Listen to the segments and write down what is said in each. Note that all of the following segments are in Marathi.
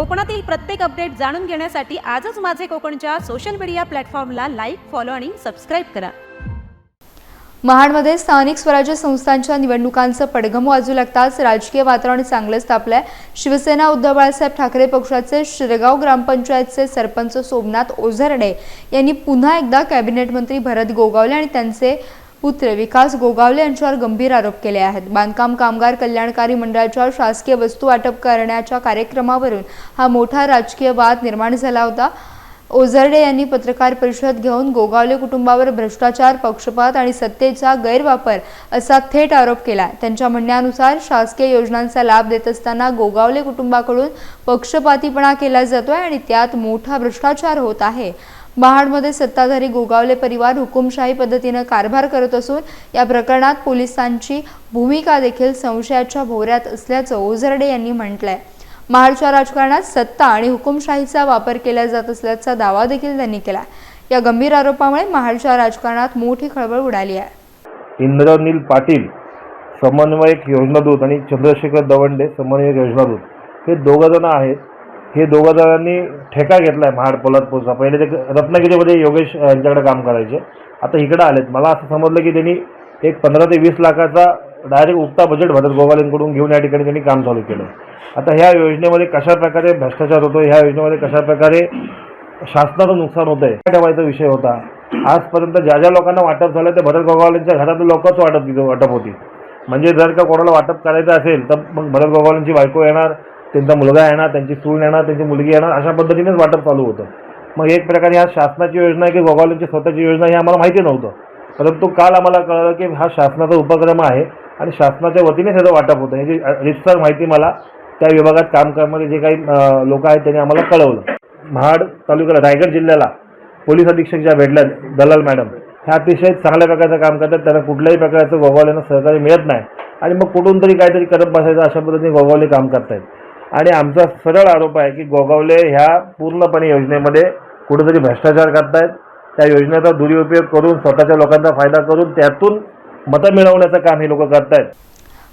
कोकणातील प्रत्येक अपडेट जाणून घेण्यासाठी आजच माझे कोकणच्या सोशल मीडिया प्लॅटफॉर्मला लाईक फॉलो आणि सबस्क्राईब करा. महाडमध्ये स्थानिक स्वराज्य संस्थांच्या निवडणुकांचं पडघम वाजू लागताच राजकीय वातावरण चांगलंच तापलंय. शिवसेना उद्धव बाळासाहेब ठाकरे पक्षाचे शिरगाव ग्रामपंचायतचे सरपंच सोमनाथ ओझरडे यांनी पुन्हा एकदा कॅबिनेट मंत्री भरत गोगावले आणि त्यांचे पुत्र विकास गोगावले यांच्यावर गंभीर आरोप केले आहेत. बांधकाम कामगार कल्याणकारी मंडळाच्या शासकीय वस्तू वाटप करण्याच्या कार्यक्रमावरून हा मोठा राजकीय वाद निर्माण झाला होता. ओझरडे यांनी पत्रकार परिषद घेऊन गोगावले कुटुंबावर भ्रष्टाचार पक्षपात आणि सत्तेचा गैरवापर असा थेट आरोप केला. त्यांच्या म्हणण्यानुसार शासकीय योजनांचा लाभ देत असताना गोगावले कुटुंबाकडून पक्षपातीपणा केला जातोय आणि त्यात मोठा भ्रष्टाचार होत आहे. महाडमध्ये सत्ताधारी गोगावले परिवार हुकुमशाही पद्धतीनं कारभार करत असून या प्रकरणात पोलिसांची भूमिका देखील संशयाच्या भोवऱ्यात असल्याचं ओझरडे यांनी म्हटलंय. महाडच्या राजकारणात सत्ता आणि हुकुमशाहीचा वापर केला जात असल्याचा दावा देखील त्यांनी केला या गंभीर आरोपामुळे महाडच्या राजकारणात मोठी खळबळ उडाली आहे. इंद्रनील पाटील समन्वयक योजनादूत आणि चंद्रशेखर दवंडे समन्वयक योजनादूत हे दोघं जण आहेत. हे दोघं जणांनी ठेका घेतला आहे महाड पोलादपूरचा. पहिले ते रत्नागिरीमध्ये योगेश यांच्याकडे काम करायचे. आता इकडं आलेत. मला असं समजलं की त्यांनी एक पंधरा ते वीस लाखाचा डायरेक्ट उक्ता बजेट भरत गोवाल्यांकडून घेऊन या ठिकाणी त्यांनी काम चालू केलं. आता ह्या योजनेमध्ये कशा प्रकारे भ्रष्टाचार होतो ह्या योजनेमध्ये कशा प्रकारे शासनाचं नुकसान होतं आहे ठेवायचा विषय होता? आजपर्यंत ज्या ज्या लोकांना वाटप झालं ते भरत गोगावलेंच्या घरातले लोकच वाटप तिथं वाटप होती. म्हणजे जर का कोणाला वाटप करायचं असेल तर मग भरत गोगावलेंची बायको येणार त्यांचा मुलगा येणार त्यांची सून येणार त्यांची मुलगी येणार अशा पद्धतीनेच वाटप चालू होतं. मग एक प्रकारे ह्या शासनाची योजना आहे की गोगावलेंची स्वतःची योजना हे आम्हाला माहिती नव्हतं. परंतु काल आम्हाला कळलं की हा शासनाचा उपक्रम आहे आणि शासनाच्या वतीनेच ह्याचं वाटप होतं. याची रितसर माहिती मला त्या विभागात काम करणारे जे काही लोक आहेत त्यांनी आम्हाला कळवलं. महाड तालुक्याला रायगड जिल्ह्याला पोलीस अधीक्षक ज्या भेटल्या दलाल मॅडम ह्या अतिशय चांगल्या प्रकारचं काम करतात. त्यांना कुठल्याही प्रकारचं गोगावल्यांना सहकार्य मिळत नाही. आणि मग कुठून तरी काहीतरी करत बसायचं अशा पद्धतीने गोगावले काम करतायत. आणि आमचा सरळ आरोप आहे की गोगावले ह्या पूर्णपणे योजनेमध्ये कुठेतरी भ्रष्टाचार करतायत. त्या योजनेचा दुरुपयोग करून स्वतःच्या लोकांचा फायदा करून त्यातून मतं मिळवण्याचं काम हे लोक करतायत.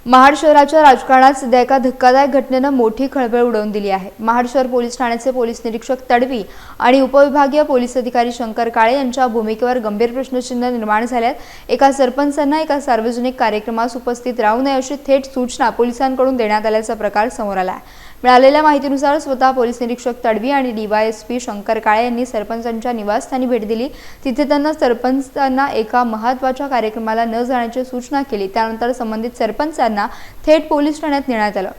महाड शहराच्या राजकारणात सध्या एका धक्कादायक घटनेनं मोठी खळबळ उडवून दिली आहे. महाड शहर पोलीस ठाण्याचे पोलीस निरीक्षक तडवी आणि उपविभागीय पोलीस अधिकारी शंकर काळे यांच्या भूमिकेवर गंभीर प्रश्नचिन्ह निर्माण झाल्यात. एका सरपंचांना एका सार्वजनिक कार्यक्रमास उपस्थित राहू नये अशी थेट सूचना पोलिसांकडून देण्यात आल्याचा प्रकार समोर आला आहे. मिळालेल्या माहितीनुसार स्वतः पोलीस निरीक्षक तडवी आणि डीवायएसपी शंकर काळे यांनी सरपंचांच्या निवासस्थानी भेट दिली. तिथे त्यांना सरपंचांना एका महत्त्वाच्या कार्यक्रमाला न जाण्याची सूचना केली. त्यानंतर संबंधित सरपंचांना थेट पोलीस ठाण्यात नेण्यात आलं.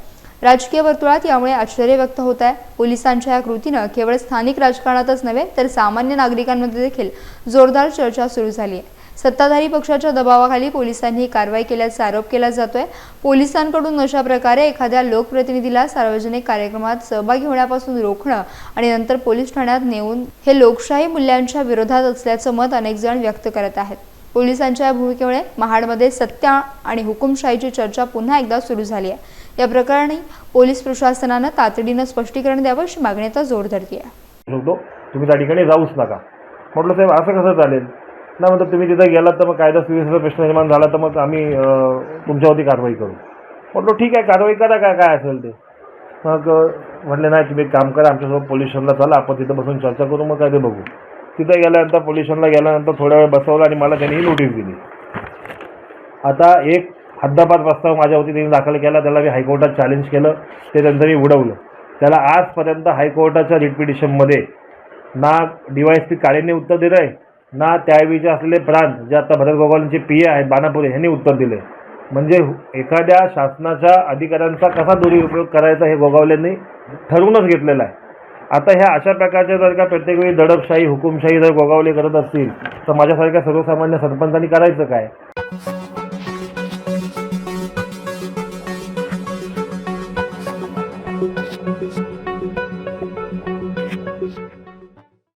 राजकीय वर्तुळात यामुळे आश्चर्य व्यक्त होत आहे. पोलिसांच्या या कृतीनं केवळ स्थानिक राजकारणातच नव्हे तर सामान्य नागरिकांमध्ये देखील जोरदार चर्चा सुरू झाली आहे. सत्ताधारी पक्षाच्या दबावाखाली पोलिसांनी ही कारवाई केल्याचा आरोप केला जातोय. पोलिसांकडून अशा प्रकारे एखाद्या लोकप्रतिनिधीला सार्वजनिक कार्यक्रमात सहभागी होण्यापासून रोखणं आणि नंतर पोलीस ठाण्यात नेऊन हे लोकशाही मूल्यांच्या विरोधात असल्याचं मत अनेक जण व्यक्त करत आहेत. पोलिसांच्या या भूमिकेमुळे महाडमध्ये सत्ता आणि हुकुमशाहीची चर्चा पुन्हा एकदा सुरू झाली आहे. या प्रकरणी पोलीस प्रशासनानं तातडीनं स्पष्टीकरण द्यावं अशी मागणी आता जोर धरली आहे तुम्ही त्या ठिकाणी जाऊच नका. म्हटलं साहेब असं कसं चालेल? नाही म्हणतात तुम्ही तिथं गेलात तर मग कायदा सुव्यवस्थेचा प्रश्न निर्माण झाला तर मग आम्ही तुमच्यावरती कारवाई करू. म्हटलं ठीक आहे कारवाई करा काय काय असेल ते. मग म्हटले नाही तुम्ही एक काम करा आमच्यासोबत पोलीस स्टेशनला चला आपण तिथं बसून चर्चा करू मग काय ते बघू. तिथं गेल्यानंतर पोलीस स्टेशनला गेल्यानंतर थोड्या वेळ बसवलं आणि मला त्यांनी नोटीस दिली. आता एक हद्दाबाद प्रस्ताव माझ्यावरती त्यांनी दाखल केला त्याला मी हायकोर्टात चॅलेंज केलं ते त्यांचं मी उडवलं. त्याला आजपर्यंत हायकोर्टाच्या रिट पिटिशनमध्ये ना डी वाय एस पी काळेंनी उत्तर दिलं आहे ना त्याऐवजी असलेले प्रांत जे आता भरत गोगावलांचे पी आहेत बाणापुरे ह्यांनी उत्तर दिले. म्हणजे एखाद्या शासनाच्या अधिकाऱ्यांचा कसा दुरुपयोग करायचा हे गोगावलेंनी ठरवूनच घेतलेलं आहे. आता ह्या अशा प्रकारच्या जर का प्रत्येक वेळी दडपशाही हुकुमशाही जर गोगावले करत असतील तर माझ्यासारख्या सर्वसामान्य सरपंचांनी करायचं काय?